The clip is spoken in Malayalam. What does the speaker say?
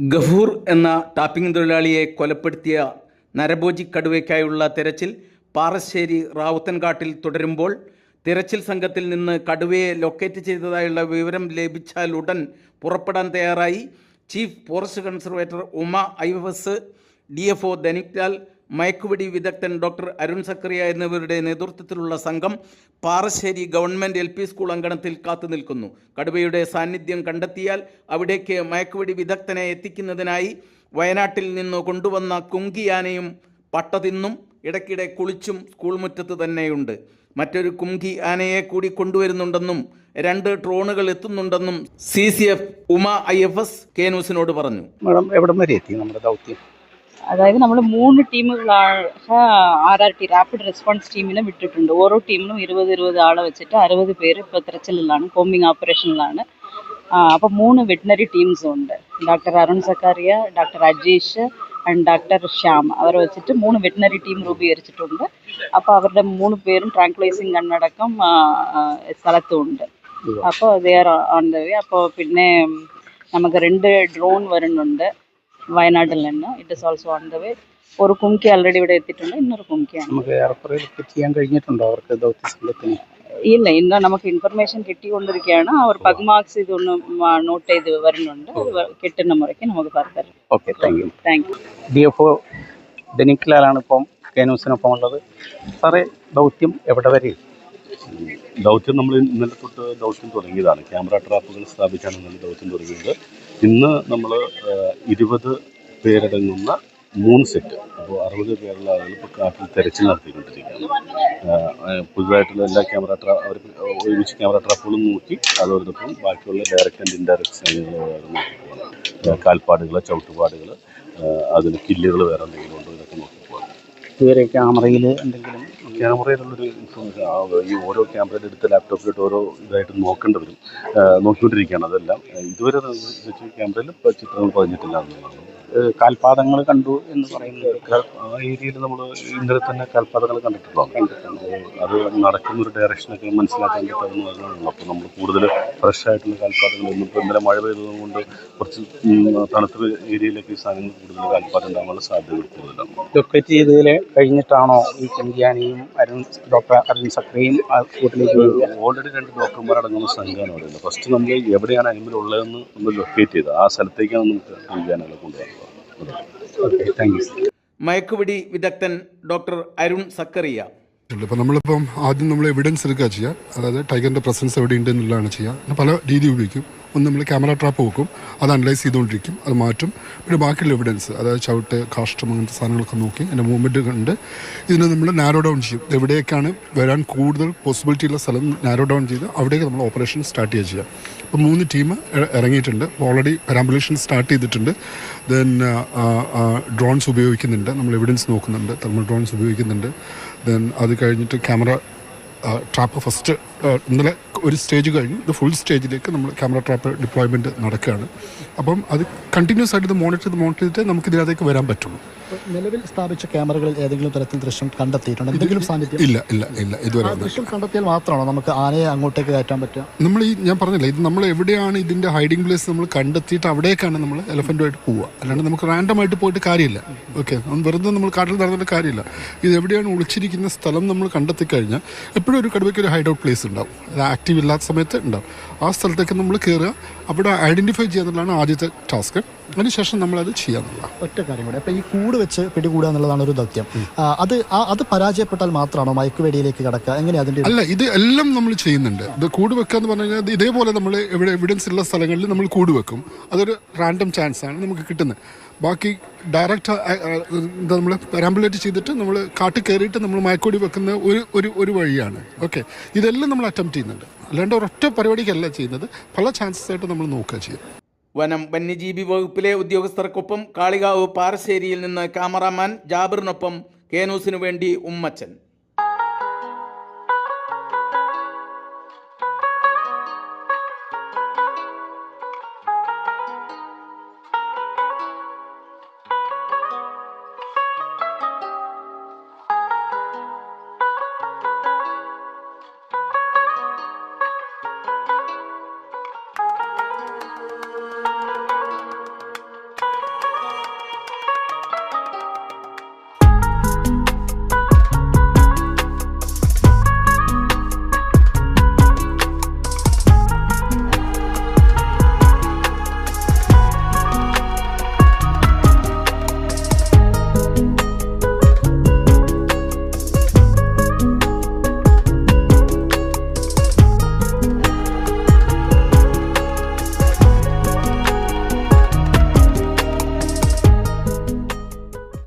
ഗഫൂർ എന്ന ടാപ്പിംഗ് തൊഴിലാളിയെ കൊലപ്പെടുത്തിയ നരഭോജി കടുവയ്ക്കായുള്ള തെരച്ചിൽ പാറശ്ശേരി റാവുത്തൻകാട്ടിൽ തുടരുമ്പോൾ തിരച്ചിൽ സംഘത്തിൽ നിന്ന് കടുവയെ ലൊക്കേറ്റ് ചെയ്തതായുള്ള വിവരം ലഭിച്ചാൽ ഉടൻ പുറപ്പെടാൻ തയ്യാറായി. ചീഫ് ഫോറസ്റ്റ് കൺസർവേറ്റർ ഉമ ഐവസ് ഡി എഫ് ഒ ധനിക്ലാൽ മയക്കുവെടി വിദഗ്ധൻ ഡോക്ടർ അരുൺ സക്രിയ എന്നിവരുടെ നേതൃത്വത്തിലുള്ള സംഘം Parassery government L P school അങ്കണത്തിൽ കാത്തു നിൽക്കുന്നു. കടുവയുടെ സാന്നിധ്യം കണ്ടെത്തിയാൽ അവിടേക്ക് മയക്കുവെടി വിദഗ്ധനെ എത്തിക്കുന്നതിനായി വയനാട്ടിൽ നിന്ന് കൊണ്ടുവന്ന കുങ്കിയാനയും പട്ട തിന്നും ഇടയ്ക്കിടെ കുളിച്ചും സ്കൂൾ മുറ്റത്ത് തന്നെയുണ്ട്. മറ്റൊരു കുങ്കി ആനയെ കൂടി കൊണ്ടുവരുന്നുണ്ടെന്നും രണ്ട് ഡ്രോണുകൾ എത്തുന്നുണ്ടെന്നും C C F Uma I F S K ന്യൂസിനോട് പറഞ്ഞു. മാഡം എവിടം വരെ എത്തി നമ്മുടെ ദൗത്യം? അതായത് നമ്മൾ മൂന്ന് ടീമുകളാണ് R R T rapid response ടീമിനെ വിട്ടിട്ടുണ്ട്. ഓരോ ടീമിലും ഇരുപത് ഇരുപത് ആളെ വെച്ചിട്ട് അറുപത് പേര് ഇപ്പോൾ തിരച്ചിലിലാണ് കോമ്പിങ് ഓപ്പറേഷനിലാണ് അപ്പോൾ മൂന്ന് വെറ്റിനറി ടീംസും ഉണ്ട്. Doctor Arun Zacharia doctor Ajeesh and doctor Shyam. അവരെ വെച്ചിട്ട് മൂന്ന് വെറ്റിനറി ടീം രൂപീകരിച്ചിട്ടുണ്ട്. അപ്പോൾ അവരുടെ മൂന്ന് പേരും ട്രാങ്ക്ലൈസിങ് കണ്ണടക്കം ആ, ആ, സ്ഥലത്തും ഉണ്ട് അപ്പോൾ they are on the way അപ്പോൾ പിന്നെ നമുക്ക് രണ്ട് ഡ്രോൺ വരുന്നുണ്ട്. വയനാട്ടിൽ നിന്ന്. It is also on the way ഒരു കുംകി ആൾറെഡി ഇവിടെ എത്തിയിട്ടുണ്ട്. ഇന്നൊരു കുംകിയാണ് നമുക്ക് ഏറെക്കുറെ ചെയ്യാൻ കഴിഞ്ഞിട്ടുണ്ടോ അവർക്ക് ദൗത്യ സംഘത്തിന്? ഇല്ല ഇന്ന് നമുക്ക് ഇൻഫർമേഷൻ കിട്ടിക്കൊണ്ടിരിക്കുകയാണ്. അവർ പഗ്മാർക്സ് ഇതൊന്ന് നോട്ട് ചെയ്ത് വരുന്നുണ്ട്. കിട്ടുന്ന മുറയ്ക്ക് നമുക്ക് further okay thank you thank you D F O ഡെനിക്ലാലാണ് ഇപ്പം കെ ന്യൂസിനൊപ്പം ഉള്ളത്. സാറേ ദൗത്യം എവിടെ വരെ? ദൗത്യം നമ്മൾ ഇന്നലെ തൊട്ട് ദൗത്യം തുടങ്ങിയതാണ്. ക്യാമറ ട്രാപ്പുകൾ സ്ഥാപിച്ചാണ് ഇന്നലെ ദൗത്യം തുടങ്ങിയത്. ഇന്ന് നമ്മൾ ഇരുപത് പേരടങ്ങുന്ന മൂന്ന് സെറ്റ്. അപ്പോൾ അറുപത് പേരുള്ള ആളുകൾ ഇപ്പോൾ കാട്ടിൽ തെരച്ചിൽ നടത്തിക്കൊണ്ടിരിക്കുകയാണ്. പുതുതായിട്ടുള്ള എല്ലാ ക്യാമറ ട്രാ അവർ ഒരുമിച്ച് ക്യാമറ ട്രാപ്പുകളും നോക്കി അതോടൊപ്പം ബാക്കിയുള്ള ഡയറക്റ്റ് ആൻഡ് ഇൻഡയറക്റ്റ് സൈനുകൾ വേറെ പോകണം കാൽപ്പാടുകൾ ചവിട്ടുപാടുകൾ അതിന് കില്ലുകൾ വേറെ എന്തെങ്കിലും ഉണ്ടോ ഇതൊക്കെ നോക്കിയിട്ടുണ്ട് ഇതുവരെ ക്യാമറയിൽ എന്തെങ്കിലും ക്യാമറയിലുള്ളൊരു ഇൻഫർമേഷൻ ഈ ഓരോ ക്യാമറയുടെ എടുത്ത ലാപ്ടോപ്പിലിട്ട് ഓരോ ഇതായിട്ട് നോക്കേണ്ടി വരും. നോക്കിക്കൊണ്ടിരിക്കുകയാണ് അതെല്ലാം. ഇതുവരെ ക്യാമറയിൽ ചിത്രങ്ങൾ പതിഞ്ഞിട്ടില്ല എന്നുള്ളതാണ്. കാൽപാദങ്ങൾ കണ്ടു എന്ന് പറയുന്നത് ആ ഏരിയയിൽ നമ്മൾ ഇന്നലെ തന്നെ കാൽപാദങ്ങൾ കണ്ടിട്ടുള്ളതാണ്. അത് നടക്കുന്ന ഒരു ഡയറക്ഷനൊക്കെ മനസ്സിലാക്കാൻ പറ്റാവുന്നതാണ് അപ്പോൾ നമ്മൾ കൂടുതൽ ഫ്രഷ് ആയിട്ടുള്ള കാൽപാദങ്ങൾ ഇന്നിപ്പോൾ ഇന്നലെ മഴ പെയ്തതുകൊണ്ട് കുറച്ച് തണുത്ത ഏരിയയിലൊക്കെ ഈ സാധനങ്ങൾ കൂടുതൽ കാൽപാദം ഉണ്ടാകാനുള്ള സാധ്യതകൾ കൂടുതലാണ്. ലൊക്കേറ്റ് ചെയ്തതിൽ കഴിഞ്ഞിട്ടാണോ ഈ കെങ്കിയാനിയും അരുൺ ഡോക്ടർ അരുൺ സക്രയും ഓൾറെഡി രണ്ട് ഡോക്ടർമാർ അടങ്ങുന്ന സംഘമാണ് പറയുന്നത് ഫസ്റ്റ് നമ്മൾ എവിടെയാണ് അനിമൽ ഉള്ളതെന്ന് നമ്മൾ ലൊക്കേറ്റ് ചെയ്ത് ആ സ്ഥലത്തേക്കാണ് നമുക്ക് കുങ്കിയാനകളെ കൊണ്ടുവരുന്നത്. മയക്കുവെടി വിദഗ്ധൻ ഡോക്ടർ അരുൺ സക്കറിയ. അപ്പോൾ നമ്മളിപ്പം ആദ്യം നമ്മൾ എവിഡൻസ് എടുക്കുക ചെയ്യുക അതായത് ടൈഗറിന്റെ പ്രസൻസ് എവിടെ ഉണ്ട് എന്നുള്ളതാണ് ചെയ്യുക പല രീതി ഉപയോഗിക്കും. ഒന്ന് നമ്മൾ ക്യാമറ ട്രാപ്പ് വെക്കും. അത് അനലൈസ് ചെയ്തുകൊണ്ടിരിക്കും. അത് മാറ്റും. പിന്നെ ബാക്കിയുള്ള എവിഡൻസ് അതായത് ചവിട്ട് കാഷ്ടം അങ്ങനത്തെ സാധനങ്ങളൊക്കെ നോക്കി അതിന്റെ മൂവ്മെന്റ് കണ്ട് ഇതിനെ നമ്മൾ നാരോ ഡൗൺ ചെയ്യും. എവിടേക്കാണ് വരാൻ കൂടുതൽ പോസിബിലിറ്റി ഉള്ള സ്ഥലം നാരോ ഡൗൺ ചെയ്ത് അവിടേക്ക് നമ്മൾ ഓപ്പറേഷൻ സ്റ്റാർട്ട് ചെയ്യുക ചെയ്യാം. അപ്പോൾ മൂന്ന് ടീം ഇറങ്ങിയിട്ടുണ്ട്. ഓൾറെഡി പാരാമ്പുലേഷൻ സ്റ്റാർട്ട് ചെയ്തിട്ടുണ്ട്. ദെൻ ഡ്രോൺസ് ഉപയോഗിക്കുന്നുണ്ട്. നമ്മൾ എവിഡൻസ് നോക്കുന്നുണ്ട്. തെർമൽ ഡ്രോൺസ് ഉപയോഗിക്കുന്നുണ്ട്. ദെൻ അത് കഴിഞ്ഞിട്ട് ക്യാമറ ട്രാപ്പ് ഫസ്റ്റ് ഇന്നലെ ഒരു സ്റ്റേജ് കഴിഞ്ഞ്. ഇത് ഫുൾ സ്റ്റേജിലേക്ക് നമ്മൾ ക്യാമറ ട്രാപ്പ് ഡിപ്ലോയ്മെന്റ് നടക്കുകയാണ്. അപ്പം അത് കണ്ടിന്യൂസ് ആയിട്ട് ഇത് മോണിറ്റർ ചെയ്ത് മോണിറ്റർ ചെയ്തിട്ട് നമുക്ക് ഇതിനകത്തേക്ക് വരാൻ പറ്റുള്ളൂ. നിലവിൽ സ്ഥാപിച്ച ക്യാമറകളിൽ ഏതെങ്കിലും തരത്തിൽ ദൃശ്യം കണ്ടെത്തിയിട്ടുണ്ട്? എന്തെങ്കിലും സാന്നിധ്യം? ഇല്ല ഇല്ല ഇല്ല ഇതുവരെ ദൃശ്യം കണ്ടെത്തിയാൽ മാത്രമാണോ നമുക്ക് ആനയെ അങ്ങോട്ടേക്ക് കയറ്റാൻ പറ്റുക? നമ്മൾ ഈ ഞാൻ പറഞ്ഞില്ല ഇത് നമ്മൾ എവിടെയാണ് ഇതിന്റെ ഹൈഡിംഗ് പ്ലേസ് നമ്മൾ കണ്ടെത്തിയിട്ട് അവിടേക്കാണ് നമ്മൾ എലഫന്റുമായിട്ട് പോവുക. അല്ലാണ്ട് നമുക്ക് റാൻഡമായിട്ട് പോയിട്ട് കാര്യമില്ല. ഓക്കെ വെറുതെ നമ്മൾ കാട്ടിൽ നടന്നിട്ട് കാര്യമില്ല. ഇത് എവിടെയാണ് ഒളിച്ചിരിക്കുന്ന സ്ഥലം നമ്മൾ കണ്ടെത്തി കഴിഞ്ഞാൽ എപ്പോഴും ഒരു കടുവയ്ക്ക് ഒരു ഹൈഡ് ഔട്ട് പ്ലേസ് ഉണ്ടാവും. അത് ആക്റ്റീവ് ഇല്ലാത്ത സമയത്ത് ഉണ്ടാവും. ആ സ്ഥലത്തേക്ക് നമ്മൾ കയറുക അവിടെ ഐഡന്റിഫൈ ചെയ്യുക എന്നുള്ളതാണ് ആദ്യത്തെ ടാസ്ക് അതിനുശേഷം നമ്മളത് ചെയ്യാന്നുള്ളതാണ് ഒറ്റ കാര്യം കൂടെ. അപ്പോൾ ഈ കൂട് വെച്ച് പിടികൂടുക എന്നുള്ളതാണ് ഒരു ദൗത്യം. അത് അത് പരാജയപ്പെട്ടാൽ മാത്രമാണോ മയക്കുവെടിയിലേക്ക് കടക്കുക? എങ്ങനെയാ അതിന്റെ അല്ല ഇത് എല്ലാം നമ്മൾ ചെയ്യുന്നുണ്ട്. ഇത് കൂട് വെക്കുക എന്ന് പറഞ്ഞു കഴിഞ്ഞാൽ ഇതേപോലെ നമ്മൾ എവിടെ എവിഡൻസ് ഉള്ള സ്ഥലങ്ങളിൽ നമ്മൾ കൂട് വെക്കും. അതൊരു റാൻഡം ചാൻസ് ആണ് നമുക്ക് കിട്ടുന്നത്. ബാക്കി ഡയറക്റ്റ് എന്താ നമ്മൾ പെരാമ്പുലേറ്റ് ചെയ്തിട്ട് നമ്മൾ കാട്ടിൽ കയറിയിട്ട് നമ്മൾ മയക്കോടി വെക്കുന്ന ഒരു ഒരു ഒരു വഴിയാണ്. ഓക്കെ ഇതെല്ലാം നമ്മൾ അറ്റംപ്റ്റ് ചെയ്യുന്നുണ്ട്. അല്ലാണ്ട് ഒരൊറ്റ പരിപാടിക്കല്ല ചെയ്യുന്നത്. പല ചാൻസസ് ആയിട്ട് നമ്മൾ നോക്കുക ചെയ്യും വനം വന്യജീവി വകുപ്പിലെ ഉദ്യോഗസ്ഥർക്കൊപ്പം കാളികാവ് പാറശ്ശേരിയിൽ നിന്ന് ക്യാമറാമാൻ ജാബിറിനൊപ്പം കെ ന്യൂസിനു വേണ്ടി ഉമ്മച്ചൻ.